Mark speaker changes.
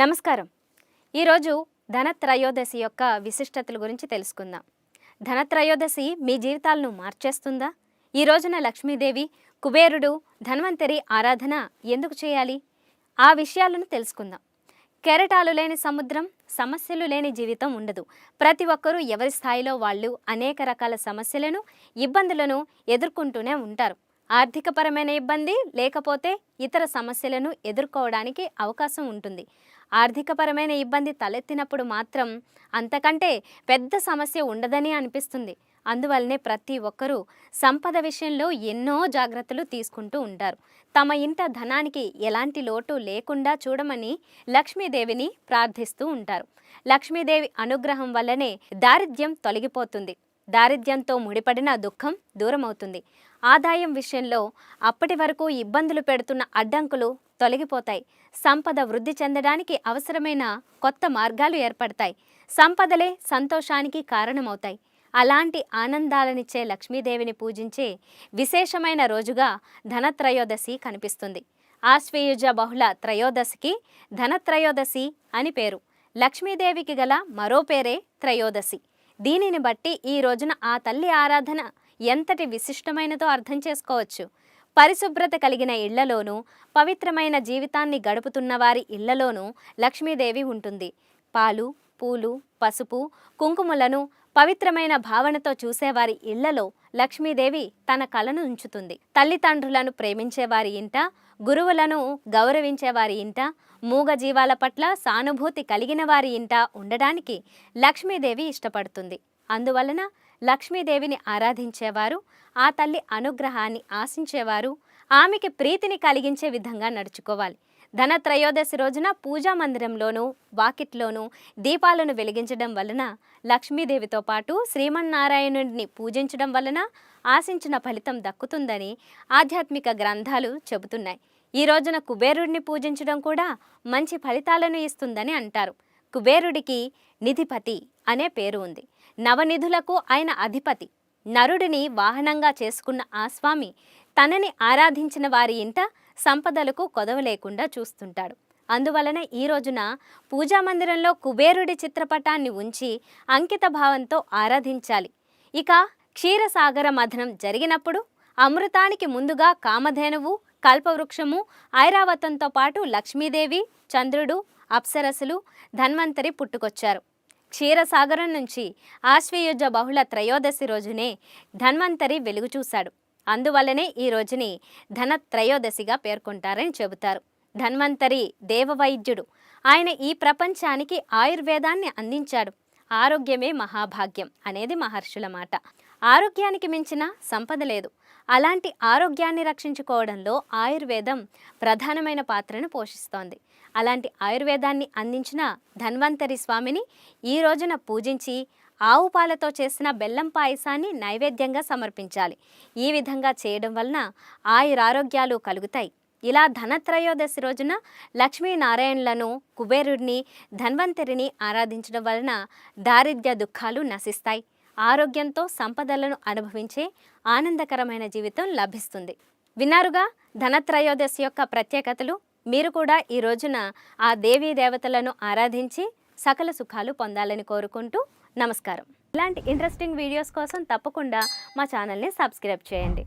Speaker 1: నమస్కారం. ఈరోజు ధనత్రయోదశి యొక్క విశిష్టతల గురించి తెలుసుకుందాం. ధనత్రయోదశి మీ జీవితాలను మార్చేస్తుందా? ఈ రోజున లక్ష్మీదేవి కుబేరుడు ధన్వంతరి ఆరాధన ఎందుకు చేయాలి? ఆ విషయాలను తెలుసుకుందాం. కెరటాలు లేని సముద్రం సమస్యలు లేని జీవితం ఉండదు. ప్రతి ఒక్కరూ ఎవరి స్థాయిలో వాళ్ళు అనేక రకాల సమస్యలను ఇబ్బందులను ఎదుర్కొంటూనే ఉంటారు. ఆర్థికపరమైన ఇబ్బంది లేకపోతే ఇతర సమస్యలను ఎదుర్కోవడానికి అవకాశం ఉంటుంది. ఆర్థికపరమైన ఇబ్బంది తలెత్తినప్పుడు మాత్రం అంతకంటే పెద్ద సమస్య ఉండదని అనిపిస్తుంది. అందువల్లనే ప్రతి ఒక్కరూ సంపద విషయంలో ఎన్నో జాగ్రత్తలు తీసుకుంటూ ఉంటారు. తమ ఇంట ధనానికి ఎలాంటి లోటు లేకుండా చూడమని లక్ష్మీదేవిని ప్రార్థిస్తూ ఉంటారు. లక్ష్మీదేవి అనుగ్రహం వల్లనే దారిద్ర్యం తొలగిపోతుంది. దారిద్ర్యంతో ముడిపడిన దుఃఖం దూరమవుతుంది. ఆదాయం విషయంలో అప్పటి వరకు ఇబ్బందులు పెడుతున్న అడ్డంకులు తొలగిపోతాయి. సంపద వృద్ధి చెందడానికి అవసరమైన కొత్త మార్గాలు ఏర్పడతాయి. సంపదలే సంతోషానికి కారణమవుతాయి. అలాంటి ఆనందాలనిచ్చే లక్ష్మీదేవిని పూజించే విశేషమైన రోజుగా ధనత్రయోదశి కనిపిస్తుంది. ఆశ్వేయుజ బహుళ త్రయోదశికి ధనత్రయోదశి అని పేరు. లక్ష్మీదేవికి గల మరో పేరే త్రయోదశి. దీనిని బట్టి ఈ రోజున ఆ తల్లి ఆరాధన ఎంతటి విశిష్టమైనదో అర్థం చేసుకోవచ్చు. పరిశుభ్రత కలిగిన ఇళ్ళలోనూ పవిత్రమైన జీవితాన్ని గడుపుతున్న వారి ఇళ్ళలోనూ లక్ష్మీదేవి ఉంటుంది. పాలు పూలు పసుపు కుంకుమలను పవిత్రమైన భావనతో చూసేవారి ఇళ్ళలో లక్ష్మీదేవి తన కళను ఉంచుతుంది. తల్లిదండ్రులను ప్రేమించేవారి ఇంట గురువులను గౌరవించేవారి ఇంట మూగజీవాల పట్ల సానుభూతి కలిగిన వారి ఇంట ఉండడానికి లక్ష్మీదేవి ఇష్టపడుతుంది. అందువలన లక్ష్మీదేవిని ఆరాధించేవారు ఆ తల్లి అనుగ్రహాన్ని ఆశించేవారు ఆమెకి ప్రీతిని కలిగించే విధంగా నడుచుకోవాలి. ధన త్రయోదశి రోజున పూజా మందిరంలోనూ వాకిట్లోనూ దీపాలను వెలిగించడం వలన లక్ష్మీదేవితో పాటు శ్రీమన్నారాయణుడిని పూజించడం వలన ఆశించిన ఫలితం దక్కుతుందని ఆధ్యాత్మిక గ్రంథాలు చెబుతున్నాయి. ఈ రోజున కుబేరుడిని పూజించడం కూడా మంచి ఫలితాలను ఇస్తుందని అంటారు. కుబేరుడికి నిధిపతి అనే పేరు ఉంది. నవనిధులకు ఆయన అధిపతి. నరుడిని వాహనంగా చేసుకున్న ఆ స్వామి తనని ఆరాధించిన వారి ఇంట సంపదలకు కొదవ లేకుండా చూస్తుంటాడు. అందువలన ఈ రోజున పూజా మందిరంలో కుబేరుడి చిత్రపటాన్ని ఉంచి అంకిత భావంతో ఆరాధించాలి. ఇక క్షీరసాగర మథనం జరిగినప్పుడు అమృతానికి ముందుగా కామధేనువు కల్పవృక్షము ఐరావతంతో పాటు లక్ష్మీదేవి చంద్రుడు అప్సరసులు ధన్వంతరి పుట్టుకొచ్చారు. క్షీరసాగరం నుంచి ఆశ్వయుజ బహుళ త్రయోదశి రోజునే ధన్వంతరి వెలుగు చూశాడు అందువల్లనే ఈ రోజుని ధన త్రయోదశిగా పేర్కొంటారని చెబుతారు. ధన్వంతరి దేవవైద్యుడు. ఆయన ఈ ప్రపంచానికి ఆయుర్వేదాన్ని అందించాడు. ఆరోగ్యమే మహాభాగ్యం అనేది మహర్షుల మాట. ఆరోగ్యానికి మించిన సంపద లేదు. అలాంటి ఆరోగ్యాన్ని రక్షించుకోవడంలో ఆయుర్వేదం ప్రధానమైన పాత్రను పోషిస్తోంది. అలాంటి ఆయుర్వేదాన్ని అందించిన ధన్వంతరి స్వామిని ఈ రోజున పూజించి ఆవు పాలతో చేసిన బెల్లం పాయసాన్ని నైవేద్యంగా సమర్పించాలి. ఈ విధంగా చేయడం వలన ఆయురారోగ్యాలు కలుగుతాయి. ఇలా ధనత్రయోదశి రోజున లక్ష్మీనారాయణులను కుబేరుడిని ధన్వంతరిని ఆరాధించడం వలన దారిద్ర్య దుఃఖాలు నశిస్తాయి. ఆరోగ్యంతో సంపదలను అనుభవించే ఆనందకరమైన జీవితం లభిస్తుంది. విన్నారుగా? ధనత్రయోదశి యొక్క ప్రత్యేకతలు మీరు కూడా ఈ రోజున ఆ దేవీ దేవతలను ఆరాధించి సకల సుఖాలు పొందాలని కోరుకుంటూ నమస్కారం. ఇలాంటి ఇంట్రెస్టింగ్ వీడియోస్ కోసం తప్పకుండా మా ఛానల్ని సబ్స్క్రైబ్ చేయండి.